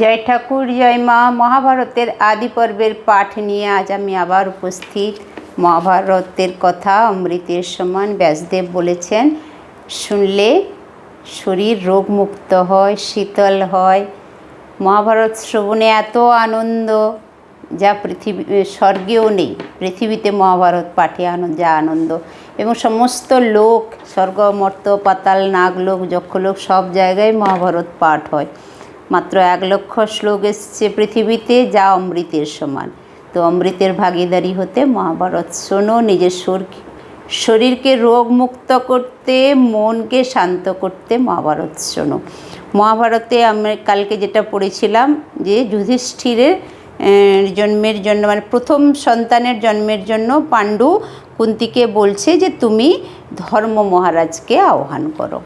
জয় ঠাকুর, জয় মা। মহাভারতের আদি পর্বের পাঠ নিয়ে আজ আমি আবার উপস্থিত। মহাভারতের কথা অমৃতের সমান ব্যাসদেব বলেছেন, শুনলে শরীর রোগমুক্ত হয়, শীতল হয়। মহাভারত শ্রবণে এত আনন্দ যা পৃথিবী স্বর্গেও নেই। পৃথিবীতে মহাভারত পাঠে আনন্দ যা আনন্দ। এবং সমস্ত লোক, স্বর্গ, মর্ত, পাতাল, নাগলোক, যক্ষলোক সব জায়গায় মহাভারত পাঠ হয়। মাত্র এক লক্ষ শ্লোক এসছে পৃথিবীতে, যা অমৃতের সমান। তো অমৃতের ভাগিদারি হতে মহাভারত, শোনো নিজের শর- শরীরকে রোগমুক্ত করতে, মনকে শান্ত করতে মহাভারত শোনো। মহাভারতে আমি কালকে যেটা পড়েছিলাম যে যুধিষ্ঠিরের জন্মের জন্য মানে প্রথম সন্তানের জন্মের জন্য পাণ্ডু কুন্তিকে বলছে যে তুমি ধর্ম মহারাজকে আহ্বান করো।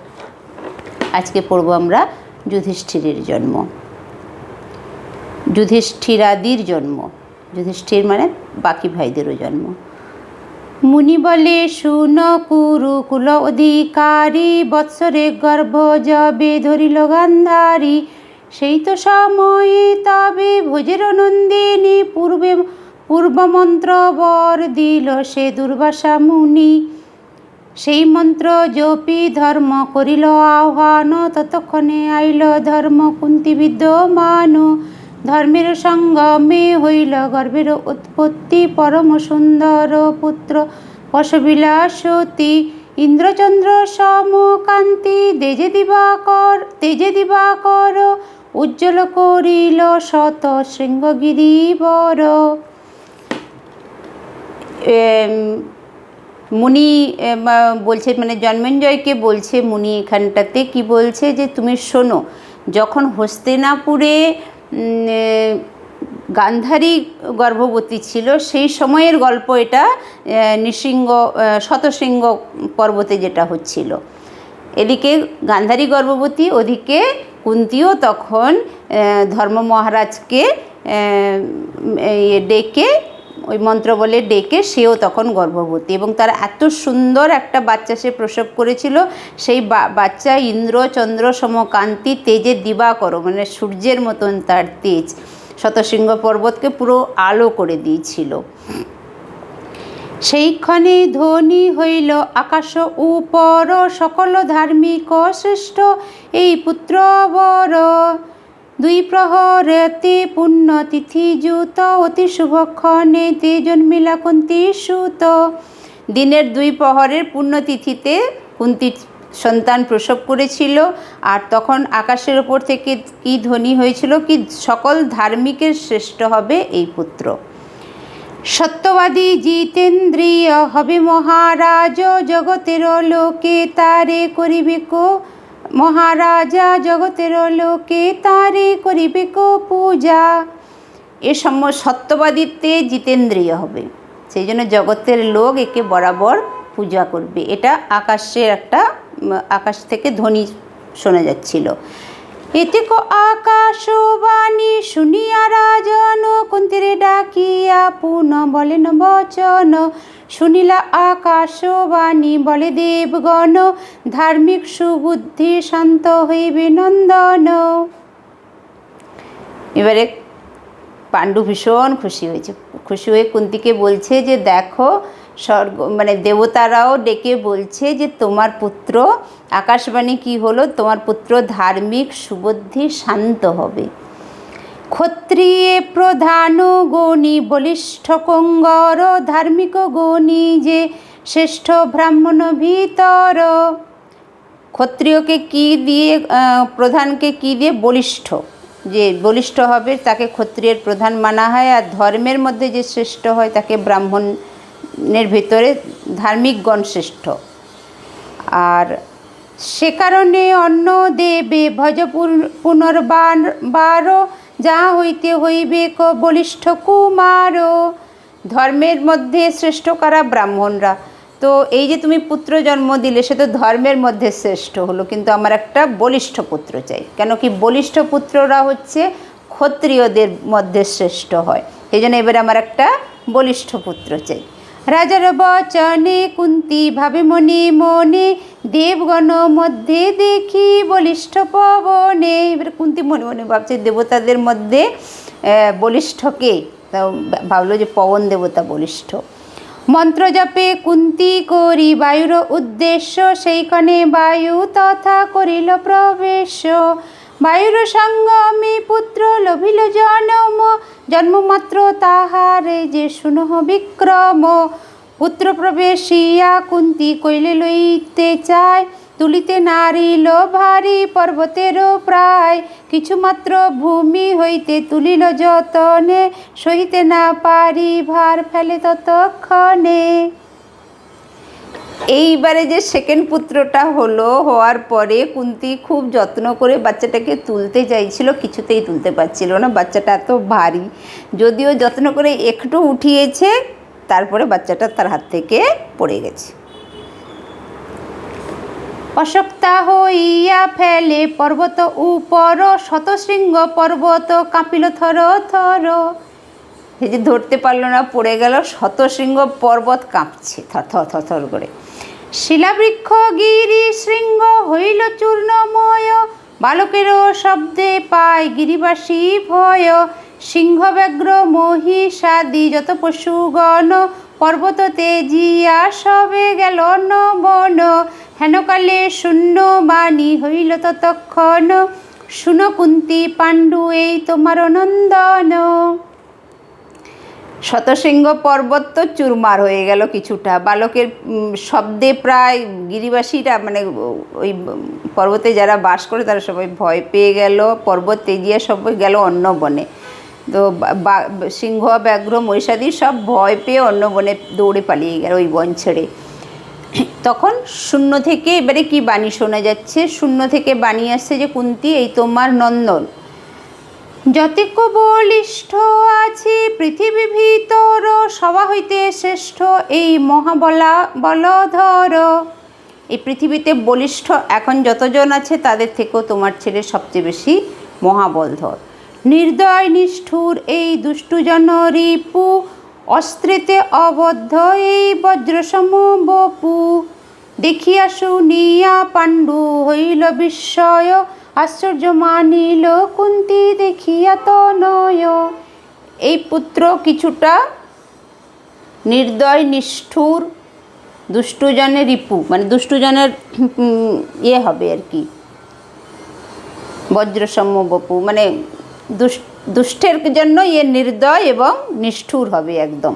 আজকে পড়ব আমরা যুধিষ্ঠিরের জন্ম। যুধিষ্ঠিরাদির জন্ম। যুধিষ্ঠির মানে বাকি ভাইদেরও জন্ম। মুনি বলে, শুন কুরুকুল অধিকারী, বৎসরে গর্ভ যবে ধরিল গান্ধারী। সেই তো সময়ে, তবে ভোজের নন্দিনী, পূর্বে পূর্বমন্ত্র বর দিল সে দুর্বাসা মুনি। সেই মন্ত্র জপি ধর্ম করিল আহ্বান ততক্ষণে আইল ধর্ম কুন্তি বিদ্যমান। ধর্মের সঙ্গমে হইল গর্ভের উৎপত্তি পরম সুন্দর পুত্র পশবিলাসতী ইন্দ্রচন্দ্র সমকান্তি তেজে দিবাকর তেজে দিবাকর উজ্জ্বল করিল শত শৃঙ্গগিরিবর এম, মুনি বলছে মানে জন্মেঞ্জয়কে বলছে মুনি এখানটাতে, কি বলছে যে, তুমি শোনো, যখন হস্তিনাপুরে গান্ধারী গর্ভবতী ছিল, সেই সময়ের গল্প এটা নৃসিংহ শতশৃঙ্গ পর্বতে যেটা হচ্ছিল। এদিকে গান্ধারী গর্ভবতী, ওদিকে কুন্তিও তখন ধর্ম মহারাজকে ডেকে ওই মন্ত্র বলে ডেকে সেও তখন গর্ভবতী। এবং তার এত সুন্দর একটা বাচ্চা সে প্রসব করেছিল, সেই বাচ্চা ইন্দ্র, চন্দ্র সমকান্তি তেজে, দিবাকর মানে সূর্যের মতন তার তেজ, শতশৃঙ্গ পর্বতকে পুরো আলো করে দিয়েছিল। সেইক্ষণে ধ্বনি হইল আকাশ উপর, সকল ধার্মিক শ্রেষ্ঠ এই পুত্র বর দুই প্রহরতে পুণ্য তিথি যুত, অতি শুভক্ষণে তে জন্মিলা কুন্তি সুত। দিনের দুই প্রহরের পুণ্যতিথিতে কুন্তি সন্তান প্রসব করেছিল আর তখন আকাশের ওপর থেকে কি ধ্বনি হয়েছিল কি সকল ধার্মিকের শ্রেষ্ঠ হবে এই পুত্র। সত্যবাদী জিতেন্দ্রিয় হবে মহারাজ, জগতের লোকে তারে করিবে কো মহারাজা জগতের লোকে তারে করিবে কো পূজা। এ সম সত্যবাদীতে জিতেন্দ্রিয় হবে। সেই জন্য জগতের লোক একে বরাবর পূজা করবে। এটা আকাশের একটা আকাশ থেকে ধ্বনি শোনা যাচ্ছিল। এতে কো আকাশবাণী শুনিয়া রাজন কুন্তিরে ডাকিয়া পুন বলেন বচন। শুনিলা আকাশবাণী বলে, দেবগণ, ধার্মিক সুবুদ্ধি শান্ত হইবে নন্দন। এবারে পাণ্ডু ভীষণ খুশি হয়েছে, খুশি হয়ে কুন্তিকে বলছে যে, দেখো, স্বর্গ মানে দেবতারাও ডেকে বলছে যে, তোমার পুত্র, আকাশবাণী কি হলো? তোমার পুত্র ধার্মিক সুবুদ্ধি শান্ত হবে। ক্ষত্রিয়ে প্রধান গণি, বলিষ্ঠ কঙ্গর, ধার্মিক গণি যে শ্রেষ্ঠ ব্রাহ্মণ ভিতর। ক্ষত্রিয়কে কি দিয়ে প্রধানকে কি দিয়ে? বলিষ্ঠ। যে বলিষ্ঠ হবে, তাকে ক্ষত্রিয়ের প্রধান মানা হয় আর ধর্মের মধ্যে যে শ্রেষ্ঠ হয়, তাকে ব্রাহ্মণের ভিতরে ধার্মিকগণ শ্রেষ্ঠ। আর সে কারণে অন্য দেবে, ভজ পুন- পুনর্বার, বারো যা হইতে হইবে ক বলিষ্ঠ কুমার ধর্মের মধ্যে শ্রেষ্ঠ কারা ব্রাহ্মণরা? তো এই যে তুমি পুত্র জন্ম দিলে, সে তো ধর্মের মধ্যে শ্রেষ্ঠ হলো, কিন্তু আমার একটা বলিষ্ঠ পুত্র চাই। কেন কি বলিষ্ঠ পুত্ররা হচ্ছে ক্ষত্রিয়দের মধ্যে শ্রেষ্ঠ হয়। এই জন্য এবার আমার একটা বলিষ্ঠ পুত্র চাই। রাজার বচনে কুন্তি ভাবে মনে মনে দেবগণ মধ্যে দেখি বলিষ্ঠ পবনে। এবার কুন্তি মনে মনে ভাবছে দেবতাদের মধ্যে বলিষ্ঠকে ভাবলো যে পবন দেবতা বলিষ্ঠ। মন্ত্র জপে কুন্তি করি বায়ুর উদ্দেশ্য, সেইখানে বায়ু তথা করিল প্রবেশ। বায়ুর সঙ্গমে পুত্র লভিল জনম, জন্মমাত্র তাহারে যে শুনহ বিক্রম। পুত্র প্রবেশিয়া কুন্তি কইলে লইতে চায়, তুলিতে নারিল ভারী পর্বতেরও প্রায়। কিছুমাত্র ভূমি হইতে তুলিল যতনে, সহিতে না পারি ভার ফেলে ততক্ষণে। এইবারে যে সেকেন্ড পুত্রটা হলো, হওয়ার পরে কুন্তি খুব যত্ন করে বাচ্চাটাকে তুলতে চাইছিল, কিছুতেই তুলতে পারছিল না। বাচ্চাটা এত ভারী, যদিও যত্ন করে একটু উঠিয়েছে, তারপরে বাচ্চাটা তার হাত থেকে পড়ে গেছে। অশক্তা হইয়া ফেলে, পর্বত উপর, শতশৃঙ্গ পর্বত কাঁপিল থর থর। এই যে ধরতে পারল না, পড়ে গেল, শতশৃঙ্গ পর্বত কাঁপছে থর থর থর করে। শিলাবৃক্ষ, গিরি, শৃঙ্গ হইল চূর্ণময়। বালকেরও শব্দে পায় গিরিবাসী ভয়। সিংহ ব্যাঘ্র মহিষাদি, যত পশুগণ, পর্বত তেজিয়া, সবে গেল নবন হেনকালে শূন্য বাণী হইল ততক্ষণ। শুন কুন্তি পাণ্ডু, এই তোমার নন্দন। শতশৃঙ্গ পর্বত তো চুরমার হয়ে গেল কিছুটা। বালকের শব্দে প্রায় গিরিবাসীরা মানে ওই পর্বতে যারা বাস করে, তারা সবাই ভয় পেয়ে গেল। পর্বত তেজিয়া সবাই গেল অন্য বনে। তো সিংহ, ব্যাঘ্র, মহিষাদি সব ভয় পেয়ে অন্য বনে দৌড়ে পালিয়ে গেল ওই বন ছেড়ে। তখন শূন্য থেকে, এবারে কি বাণী শোনা যাচ্ছে? শূন্য থেকে বাণী আসছে যে, কুন্তি, এই তোমার নন্দন। যতিক বলিষ্ঠ আছে, পৃথিবী ভিতর, সভা হইতে শ্রেষ্ঠ এই মহাবলা বলধর। এই পৃথিবীতে বলিষ্ঠ এখন যতজন আছে, তাদের থেকেও তোমার ছেলে সবচেয়ে বেশি মহাবলধর। নির্দয়, নিষ্ঠুর এই দুষ্টুজন রিপু অস্ত্রেতে অবদ্ধ এই বজ্রসম বপু দেখিয়া শুনিয়া পাণ্ডু হইল বিস্ময় আশ্চর্য মানিল কুন্তি দেখিয়া তো নয়। এই পুত্র কিছুটা নির্দয়, নিষ্ঠুর দুষ্টুজনের রিপু মানে দুষ্টুজনের ইয়ে হবে আর কি। বজ্রসম বপু মানে দুষ্টের জন্য ইয়ে নির্দয় এবং নিষ্ঠুর হবে একদম।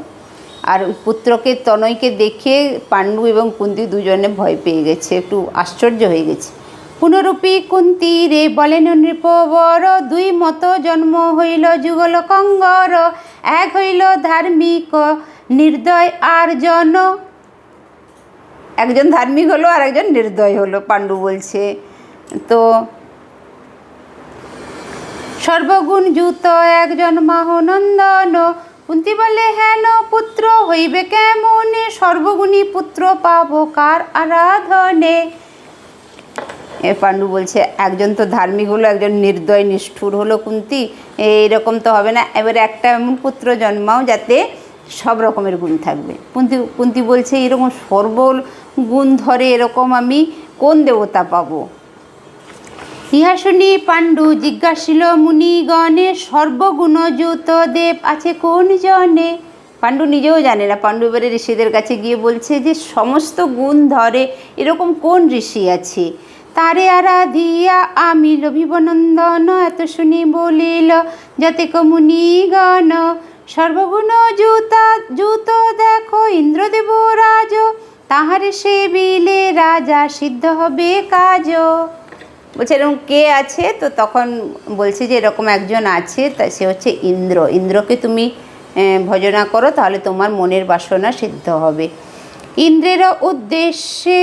আর পুত্রকে, তনয়কে দেখে পাণ্ডু এবং কুন্তি দুজনে ভয় পেয়ে গেছে, একটু আশ্চর্য হয়ে গেছে। পুনরূপী কুন্তি রে বলেন, নৃপবর, দুই মত জন্ম হইল যুগল কঙ্গর এক হইল ধার্মিক নির্দয় আর জন। একজন ধার্মিক হলো আর একজন নির্দয় হলো, পাণ্ডু বলছে। তো সর্বগুণ যুত একজন মাহনন্দন। কুন্তি বলে, হেন পুত্র হইবে কেমনে? সর্বগুণী পুত্র পাবো কার আরাধনে? পাণ্ডু বলছে, একজন তো ধার্মিক হলো, একজন নির্দয়, নিষ্ঠুর হলো কুন্তি। এইরকম তো হবে না। এবারে একটা এমন পুত্র জন্মাও যাতে সব রকমের গুণ থাকবে। কুন্তি কুন্তি বলছে, এরকম সর্ব গুণ ধরে এরকম আমি কোন দেবতা পাবো? ইহা শুনি পাণ্ডু জিজ্ঞাসিল, মুনিগণে সর্বগুণযুত দেব আছে কোন জনে পাণ্ডু নিজেও জানে না। পাণ্ডু এবারে ঋষিদের কাছে গিয়ে বলছে যে, সমস্ত গুণ ধরে এরকম কোন ঋষি আছে? তারে আরাধিয়া, আমি লভিব নন্দন, এত শুনি বলিল, যাতে মুনিগণ সর্বগুণ জুতা জুত দেখো, ইন্দ্রদেব রাজ, তাহারে সে বিলে রাজা সিদ্ধ হবে কাজ। বলছে, এরকম কে আছে? তো তখন বলছে যে, এরকম একজন আছে, তা সে হচ্ছে ইন্দ্র। ইন্দ্রকে তুমি ভজনা করো, তাহলে তোমার মনের বাসনা সিদ্ধ হবে। ইন্দ্রের উদ্দেশ্যে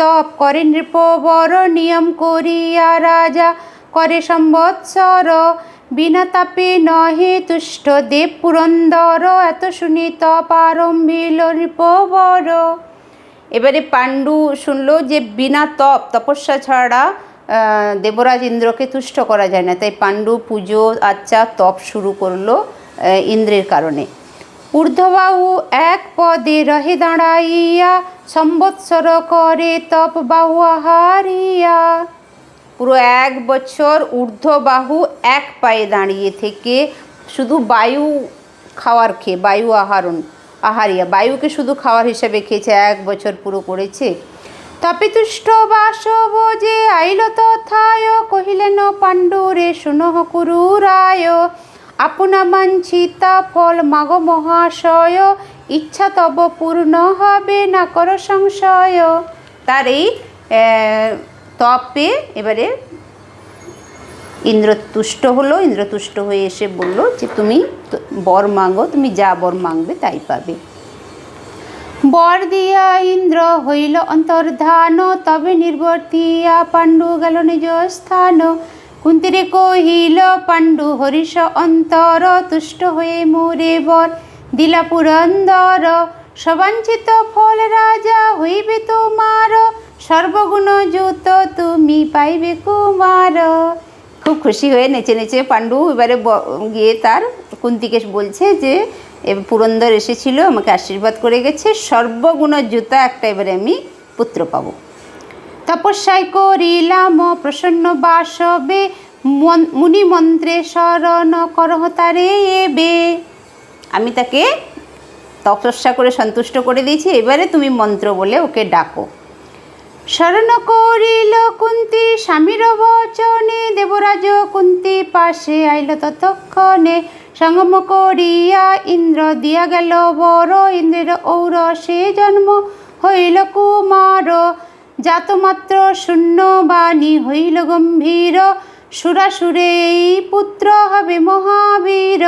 তপ করে নৃপবর নিয়ম করিয়া রাজা করে সম্বৎসর। বিনা তাপে নহে তুষ্ট দেব পুরন্দর। এত শুনি তপ আরম্ভিল নৃপবর। এবারে পাণ্ডু শুনলো যে বিনা তপ, তপস্যা ছাড়া দেবরাজ ইন্দ্রকে তুষ্ট করা যায় না। তাই পাণ্ডু পুজো আচ্চা তপ শুরু করল ইন্দ্রের কারণে। ঊর্ধ্ববাহু এক পদে রহে দাঁড়াইয়া, সম্বৎসর করে তপ বাহু আহারিয়া। পুরো এক বছর ঊর্ধ্ববাহু এক পায়ে দাঁড়িয়ে থেকে শুধু বায়ু খাওয়ার খেয়ে, বায়ু আহরণ আহারিয়া। বায়ুকে শুধু খাওয়ার হিসেবে খেয়েছে, এক বছর পুরো করেছে। তপিতুষ্ট বাসব যে আইল তথায়, কহিলেন, পাণ্ডুরে, শুনহ কুরু রায় আপনা বাঞ্ছিতা ফল মাগ মহাশয়, ইচ্ছা তব পূর্ণ হবে না কর সংশয়। তার এই তপে এবারে ইন্দ্রতুষ্ট হলো ইন্দ্র তুষ্ট হয়ে এসে বলল যে, তুমি বর মাগো, তুমি যা বর মাগবে তাই পাবে। বর দিয়া ইন্দ্র হইল অন্তর্ধান, তবে নির্বর্তিয়া পাণ্ডু গেল নিজ স্থান। কুন্তিরে কহিল, পাণ্ডু হরিষ অন্তর তুষ্ট হয়ে মোরে বর। দিলা পুরন্দর সবাঞ্ছিত ফল রাজা হইবে তোমার। সর্বগুণ যুত তুমি পাইবে কুমার। খুব খুশি হয়ে নেচে নেচে পাণ্ডু এবারে গিয়ে তার কুন্তিকে বলছে যে পুরন্দর এসেছিল, আমাকে আশীর্বাদ করে গেছে। সর্বগুণ জুতা একটা এবারে আমি পুত্র পাবো। তপস্যায় করিলাম, প্রসন্ন বাসবে, মন- মুনি মন্ত্রে শরণ করহতারে এবে। আমি তাকে তপস্যা করে সন্তুষ্ট করে দিয়েছি, এবারে তুমি মন্ত্র বলে ওকে ডাকো। শরণ করিল কুন্তি, স্বামীর বচনে, দেবরাজ কুন্তি পাশে আইল ততক্ষণে। সঙ্গম করিয়া ইন্দ্র দিয়া গেল বড়, ইন্দ্রের ঔর সে জন্ম হইল কুমার। জাতমাত্র শূন্য বাণী হইল গম্ভীর, সুরাসুরে পুত্র হবে মহাবীর।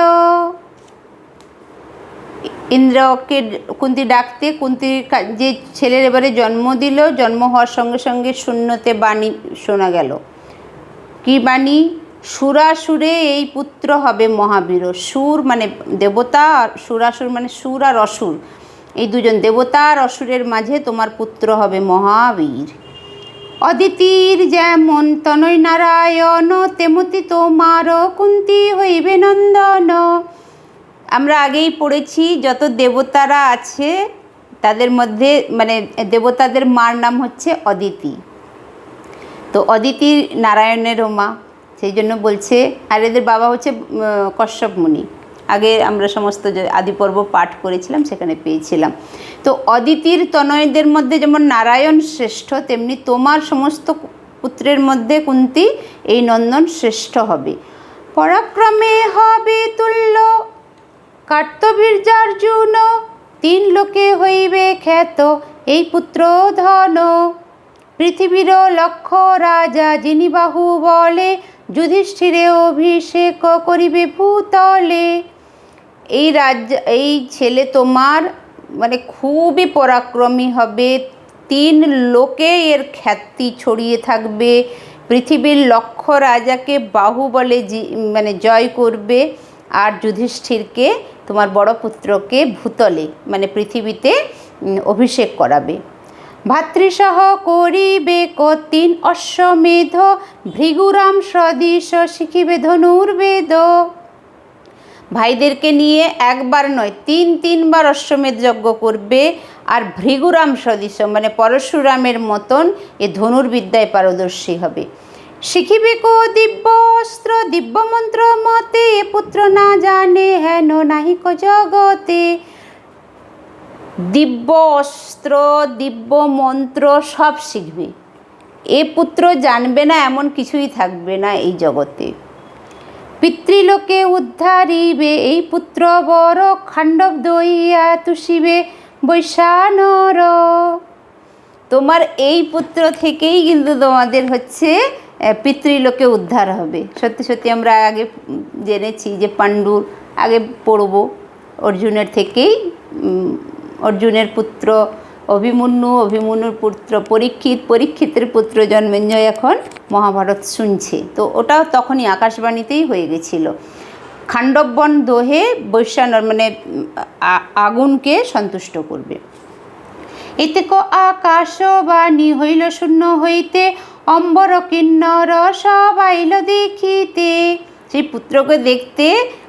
ইন্দ্রকে কুন্তি ডাকতে কুন্তির কা- যে ছেলের এবারে জন্ম দিল, জন্ম হওয়ার সঙ্গে সঙ্গে শূন্যতে বাণী শোনা গেল। কি বাণী? সুরাসুরে এই পুত্র হবে মহাবীর। সুর মানে দেবতা, আর সুরাসুর মানে সুর আর অসুর। এই দুজন দেবতার অসুরের মাঝে তোমার পুত্র হবে মহাবীর। অদিতির যেমন তনয় নারায়ণ, তেমতি তোমার কুন্তি হইবে নন্দন। আমরা আগেই পড়েছি, যত দেবতারা আছে, তাদের মধ্যে মানে দেবতাদের মার নাম হচ্ছে অদিতি। তো অদিতি নারায়ণেরও মা, সেই জন্য বলছে, আর এদের বাবা হচ্ছে কশ্যপ মুনি আগে আমরা সমস্ত যে আদিপর্ব পাঠ করেছিলাম, সেখানে পেয়েছিলাম। তো অদিতির তনয়দের মধ্যে যেমন নারায়ণ শ্রেষ্ঠ, তেমনি তোমার সমস্ত পুত্রের মধ্যে কুন্তি, এই নন্দন শ্রেষ্ঠ হবে। পরাক্রমে হবে তুল্য, কার্তবীর্যার্জুন, তিন লোকে হইবে খ্যাত, এই পুত্র ধন। পৃথিবীর লক্ষ রাজা, যিনি বাহু বলে যুধিষ্ঠিরে অভিষেক করিবে ভূতলে। এই রাজ্য, এই ছেলে তোমার মানে খুবই পরাক্রমী হবে। তিন লোকে এর খ্যাতি ছড়িয়ে থাকবে। পৃথিবীর লক্ষ রাজাকে বাহু বলে মানে জয় করবে। আর যুধিষ্ঠিরকে, তোমার বড় পুত্রকে ভূতলে মানে পৃথিবীতে অভিষেক করাবে। ভাতৃসহ করিবে কতিন অশ্বমেধ, ভৃগুরাম সদৃশ শিখিবে ধনুর্বেদ। ভাইদেরকে নিয়ে একবার নয়, তিন, তিনবার অশ্বমেধ যজ্ঞ করবে আর ভৃগুরাম সদৃশ মানে পরশুরামের মতন এ ধনুর্বিদ্যায় পারদর্শী হবে। শিখিবে কো দিব্য অস্ত্র, দিব্য মন্ত্র মতে, এ পুত্র না জানে হেন নাহি কো জগতে। দিব্য অস্ত্র, দিব্য মন্ত্র সব শিখবে। এ পুত্র জানবে না, এমন কিছুই থাকবে না এই জগতে। পিতৃলোকে উদ্ধারিবে, এই পুত্র বড় খাণ্ডব দইয়া তুষিবে বৈশানর। তোমার এই পুত্র থেকেই কিন্তু তোমাদের হচ্ছে পিতৃলোকে উদ্ধার হবে। সত্যি সত্যি আমরা আগে জেনেছি যে পাণ্ডুর আগে পড়ব অর্জুনের থেকেই অর্জুনের পুত্র অভিমন্যু, অভিমন্যুর পুত্র পরীক্ষিত, পরীক্ষিতের পুত্র জন্মেঞ্জয় এখন মহাভারত শুনছে। তো ওটাও তখনই আকাশবাণীতেই হয়ে গেছিল। খাণ্ডববন দোহে বৈশ্যানর মানে আগুনকে সন্তুষ্ট করবে। এতে ক আকাশবাণী হইল শূন্য হইতে, অম্বর কিন্নর সবাইল দেখিতে। সেই পুত্রকে দেখতে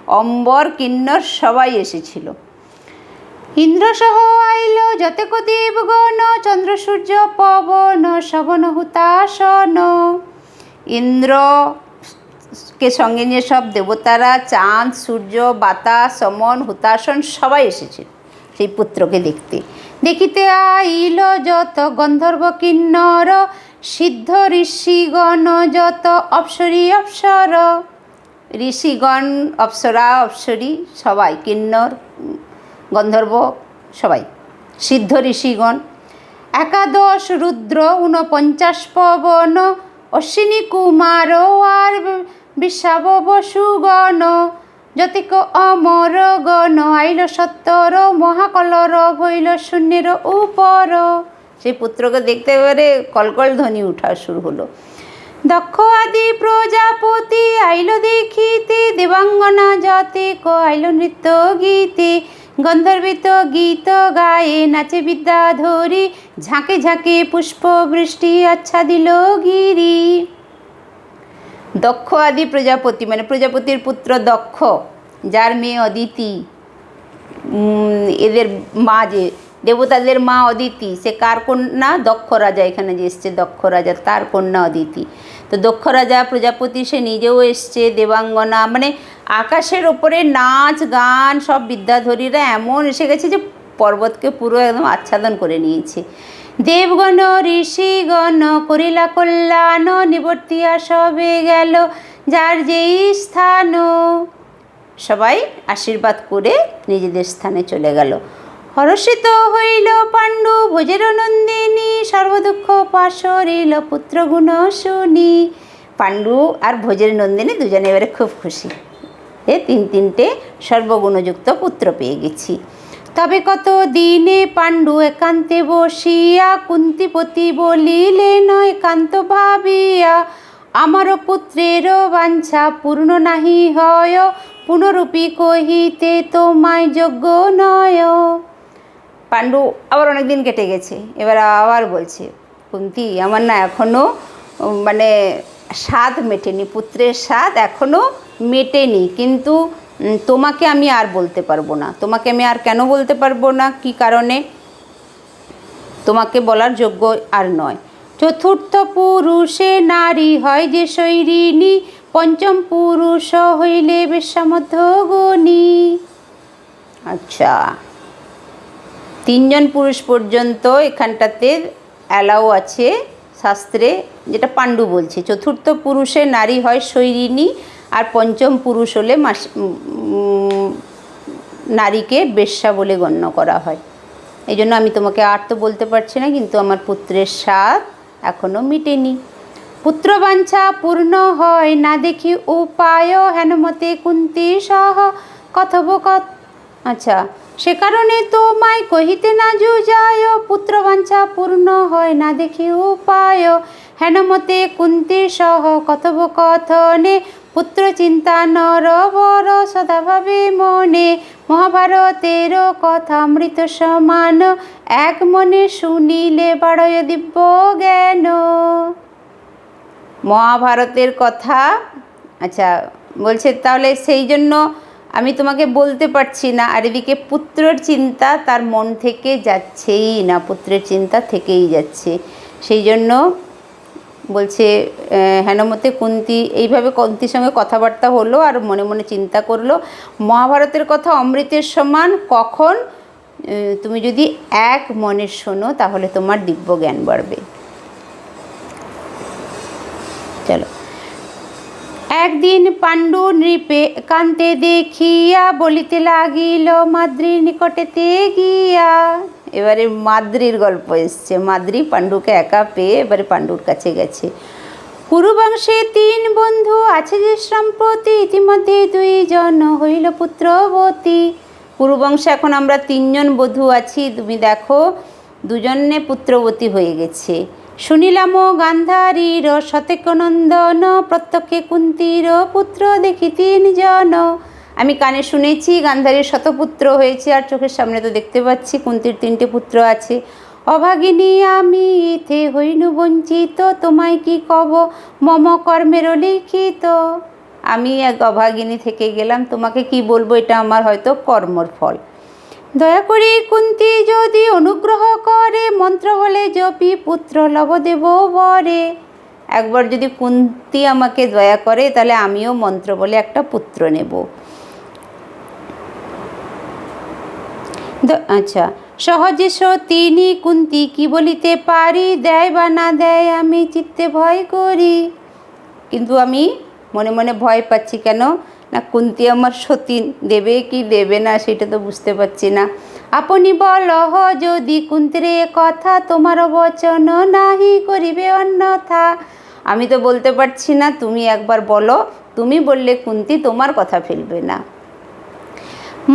অম্বর, কিন্নর সবাই এসেছিল। ইন্দ্রসহ আইল যতেক দেবগণ চন্দ্র, সূর্য, পবন, শবন হুতাসন ইন্দ্র কে সঙ্গে নিয়ে সব দেবতারা, চাঁদ, সূর্য, বাতাস, সমন হুতাসন সবাই এসেছে সেই পুত্রকে দেখতে। দেখিতে আইল যত গন্ধর্ব কিন্নর, সিদ্ধ ঋষিগণ যত অপসরী অপসর। ঋষিগণ, অপ্সরা, অপ্সরী সবাই কিন্নর। গন্ধর্ব সবাই। সিদ্ধ ঋষিগণ, একাদশ রুদ্র ঊনপঞ্চাশ পবন, অশ্বিনী কুমার আর বিশ্বাব বসুগণ, যতিক অমর গণ, আইল সত্তর, মহাকলর ভৈল শূন্যের উপর। সেই পুত্রকে দেখতে পেরে কলকল ধ্বনি উঠা শুরু হলো। দক্ষ আদি প্রজাপতি, আইল দেখিতে দেবাঙ্গনা যতে ক আইল নৃত্য গীতে গন্ধর্বিত গীত গায়ে নাচে বিদ্যা ধরি, ঝাঁকে ঝাঁকে পুষ্প বৃষ্টি আচ্ছা দিল গিরি। দক্ষ আদি প্রজাপতি মানে প্রজাপতির পুত্র দক্ষ, যার মেয়ে অদিতি এদের মা যে দেবতাদের মা অদিতি, সে কার কন্যা? দক্ষ রাজা, এখানে যে এসছে দক্ষ রাজা, তার কন্যা অদিতি। তো দক্ষ রাজা, প্রজাপতি, সে নিজেও এসছে, দেবাঙ্গনা মানে আকাশের ওপরে নাচ, গান, সব বিদ্যাধরীরা এমন এসে গেছে যে পর্বতকে পুরো একদম আচ্ছাদন করে নিয়েছে। দেবগণ, ঋষিগণ, করিলা কল্যাণ, নিবর্তিয়া সবে গেল, যার যেই স্থান। সবাই আশীর্বাদ করে নিজেদের স্থানে চলে গেল। হর্ষিত হইল পাণ্ডু ভোজের নন্দিনী, সর্বদুঃখ পাশরিল পুত্র গুণ শুনি। পাণ্ডু আর ভোজের নন্দিনী দুজনে এবারে খুব খুশি। এ তিন তিনটে সর্বগুণযুক্ত পুত্র পেয়ে গেছি। তবে কত দিনে পাণ্ডু একান্তে বসিয়া কুন্তিপতি বলিলেন একান্ত ভাবিয়া, আমার পুত্রেরও বাঞ্ছা পূর্ণ নাহি হয়, পুনরূপী কহিতে তোমায় যোগ্য নয়। পাণ্ডু আবার অনেক দিন কেটে গেছে। এবার আবার বলছে, কুন্তি, আমার না এখনও মানে স্বাদ মেটেনি, পুত্রের স্বাদ এখনও মেটেনি। কিন্তু তোমাকে আমি আর বলতে পারব না। তোমাকে আমি আর কেন বলতে পারব না? কি কারণে? তোমাকে বলার যোগ্য আর নয়। চতুর্থ পুরুষে নারী হয় যে শৈরিণী পঞ্চম পুরুষ হইলে বেশামধ্য গণী আচ্ছা। তিনজন পুরুষ পর্যন্ত এখানটাতে অ্যালাউ আছে শাস্ত্রে, যেটা পাণ্ডু বলছে। চতুর্থ পুরুষে নারী হয় শৈরিণী আর পঞ্চম পুরুষ হলে মাস নারীকে বেশ্যা বলে গণ্য করা হয়। এই জন্য আমি তোমাকে আর তো বলতে পারছি না, কিন্তু আমার পুত্রের স্বাদ এখনও মিটেনি। পুত্রবাঞ্ছা পূর্ণ হয়, না দেখি উপায়। হেনমতে কুন্তি সহ কথোপকথ আচ্ছা সে কারণে তোমায় কহিতে না যুজায়, পুত্রবাঞ্ছা পূর্ণ হয় না দেখি উপায়। হেনমতে কুন্তি সহ কথোপকথনে পুত্র চিন্তা নর বর সদাভাবে মনে। মহাভারতের কথা মৃত সমান, এক মনে শুনিলে বাড়য় দিব্য জ্ঞান। মহাভারতের কথা? আচ্ছা বলছে তাহলে সেই জন্য আমি তোমাকে বলতে পারছি না আর এদিকে পুত্রের চিন্তা তার মন থেকে যাচ্ছেই না, পুত্রের চিন্তা থেকেই যাচ্ছে। সেই জন্য বলছে হেনমতে কুন্তি এইভাবে কুন্তির সঙ্গে কথাবার্তা হলো আর মনে মনে চিন্তা করল। মহাভারতের কথা অমৃতের সমান, কখন? তুমি যদি এক মনে শোনো তাহলে তোমার দিব্য জ্ঞান বাড়বে। চলো। একদিন পাণ্ডু নৃপে কান্তে দেখিয়া বলিতে লাগিল, মাদ্রির নিকটেতে গিয়া। এবারে মাদ্রির গল্প এসছে। মাদ্রি পাণ্ডুকে একা পেয়ে এবারে পাণ্ডুর কাছে গেছে। কুরুবংশে তিন বন্ধু আছে যে সম্প্রতি। ইতিমধ্যে দুইজন হইল পুত্রবতী। কুরুবংশে এখন আমরা তিনজন বধূ আছি। তুমি দেখো, দুজনে পুত্রবতী হয়ে গেছে। শুনিলাম গান্ধারীর শতেক নন্দন প্রত্যক্ষে কুন্তির পুত্র দেখি তিনজন আমি কানে শুনেছি গান্ধারীর শতপুত্র হয়েছে, আর চোখের সামনে তো দেখতে পাচ্ছি কুন্তির তিনটে পুত্র আছে। অভাগিনী, আমি ইথে হইনু বঞ্চিত, তোমায় কি কব? মম কর্মেরও লিখিত। আমি এক অভাগিনী থেকে গেলাম, তোমাকে কি বলব? এটা আমার হয়তো কর্মর ফল। দয়া করে কুন্তি যদি অনুগ্রহ করে মন্ত্র বলে জপি, পুত্র লব দেব বরে। একবার যদি কুন্তি আমাকে দয়া করে, তাহলে আমিও মন্ত্র বলে একটা পুত্র নেব। আচ্ছা সহজে তিনি কুন্তি কি বলিতে পারি? দেয় বা না দেয় আমি চিত্তে ভয় করি। কিন্তু আমি মনে মনে ভয় পাচ্ছি কেন? না কুন্তি আমার সতীন, দেবে কি দেবে না সেটা তো বুঝতে পারছি না। আপনি বলহ যদি কুন্তিরে কথা তোমার বচন নাহি করিবে অন্যথা। আমি তো বলতে পারছি না, তুমি একবার বলো, তুমি বললে কুন্তি তোমার কথা ফেলবে না।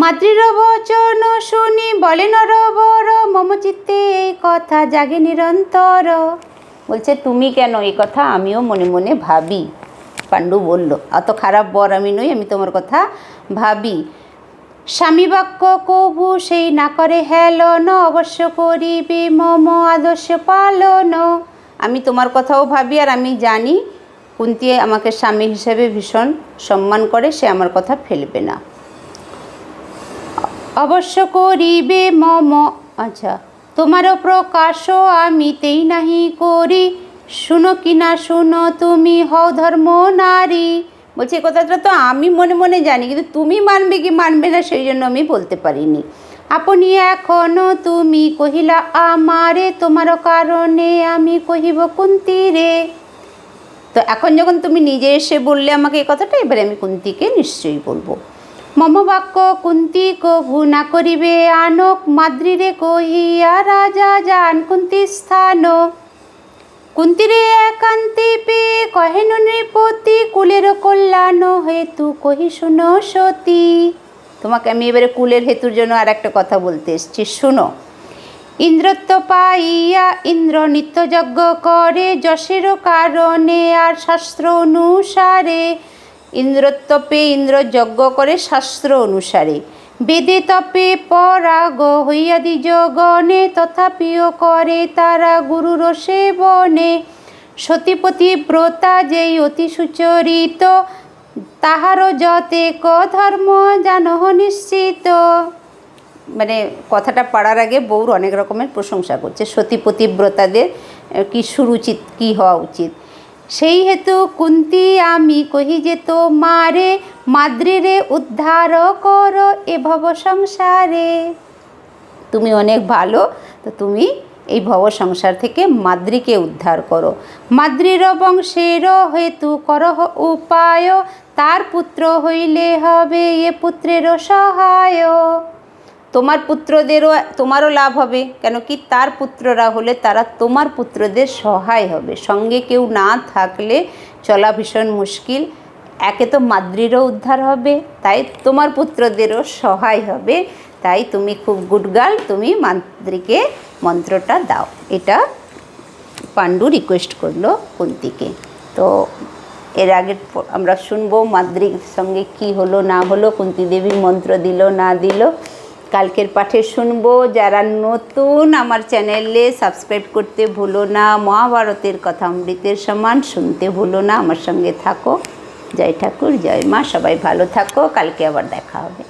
মাতৃর বচন শুনি বলে নরবর, মম চিত্তে এই কথা জাগে নিরন্তর। বলছে, তুমি কেন এই কথা? আমিও মনে মনে ভাবি। পাণ্ডু বলল অত খারাপ বর আমি নই, আমি তোমার কথা ভাবি। স্বামী বাক্য কবু সেই না করে হেলন অবশ্য করিবে মম আদর্শ পালন। আমি তোমার কথাও ভাবি আর আমি জানি, কুন্তি আমাকে স্বামী হিসেবে ভীষণ সম্মান করে, সে আমার কথা ফেলবে না। অবশ্য করিবে মম আচ্ছা তোমারও প্রকাশ আমি তেই নাহি করি। শুনো কি না শুনো, তুমি হও ধর্ম নারী। বলছি, এ কথাটা তো আমি মনে মনে জানি, কিন্তু তুমি মানবে কি মানবে না সেই জন্য আমি বলতে পারিনি। আপনি এখনও তুমি কহিলা, আমারে তোমার কারণে আমি কহিব কুন্তিরে তো এখন যখন তুমি নিজে এসে বললে আমাকে এই কথাটা, এবারে আমি কুন্তিকে নিশ্চয়ই বলব। মম বাক্য, কুন্তি কভু না করিবে, আনক মাদ্রিরে কহিয়া রাজা যান কুন্তি স্থান। কুন্তিরে একান্তে পেয়ে কহেন নৃপতি কুলের কল্যাণ হেতু কহি শুনো সতী। তোমাকে আমি এবারে কুলের হেতুর জন্য আর একটা কথা বলতে এসছি, শুনো। ইন্দ্রত্ব পাইয়া ইন্দ্র নিত্যযজ্ঞ করে, যশের কারণে আর শাস্ত্র অনুসারে। ইন্দ্রত্ব পেয়ে ইন্দ্র যজ্ঞ করে, শাস্ত্র অনুসারে। বেদে তপে পরাগ হইয়া দ্বিজগণে তথাপিও করে তারা গুরুর সেবনে। সতীপতি ব্রতা যেই অতি সুচরিত তাহারও যতে ক ধর্ম জানহ নিশ্চিত। মানে কথাটা পাড়ার আগে বউর অনেক রকমের প্রশংসা করছে। সতী পতিব্রতাদের আহ, কি সুরুচিত কি হওয়া উচিত? সেই হেতু কুন্তি আমি কহি যে তো মারে মাদ্রিরে উদ্ধার কর এ ভব সংসারে। তুমি অনেক ভালো, তো তুমি এই ভব সংসার থেকে মাদ্রিকে উদ্ধার করো। মাদ্রির বংশের হেতু করহ উপায়, তার পুত্র হইলে হবে এ পুত্রেরও সহায়। তোমার পুত্রদেরও, তোমারও লাভ হবে। কেন কি তার পুত্ররা হলে তারা তোমার পুত্রদের সহায় হবে। সঙ্গে কেউ না থাকলে চলা ভীষণ মুশকিল। একে তো মাদ্রিরও উদ্ধার হবে, তাই তোমার পুত্রদেরও সহায় হবে। তাই তুমি খুব গুড গার্ল তুমি মাদ্রিকে মন্ত্রটা দাও। এটা পাণ্ডু রিকোয়েস্ট করল কুন্তিকে। তো এর আগে আমরা শুনব মাদ্রির সঙ্গে কি হলো, না হলো, কুন্তি দেবী মন্ত্র দিল, না দিল। কালকের পাঠে শুনব। যারা নতুন আমার চ্যানেলে সাবস্ক্রাইব করতে ভুলো না, মহাভারতের কথা অমৃতের সমান, শুনতে ভুলো না, আমার সঙ্গে থাকো। জয় ঠাকুর, জয় মা, সবাই ভালো থাকো, কালকে আবার দেখা হবে।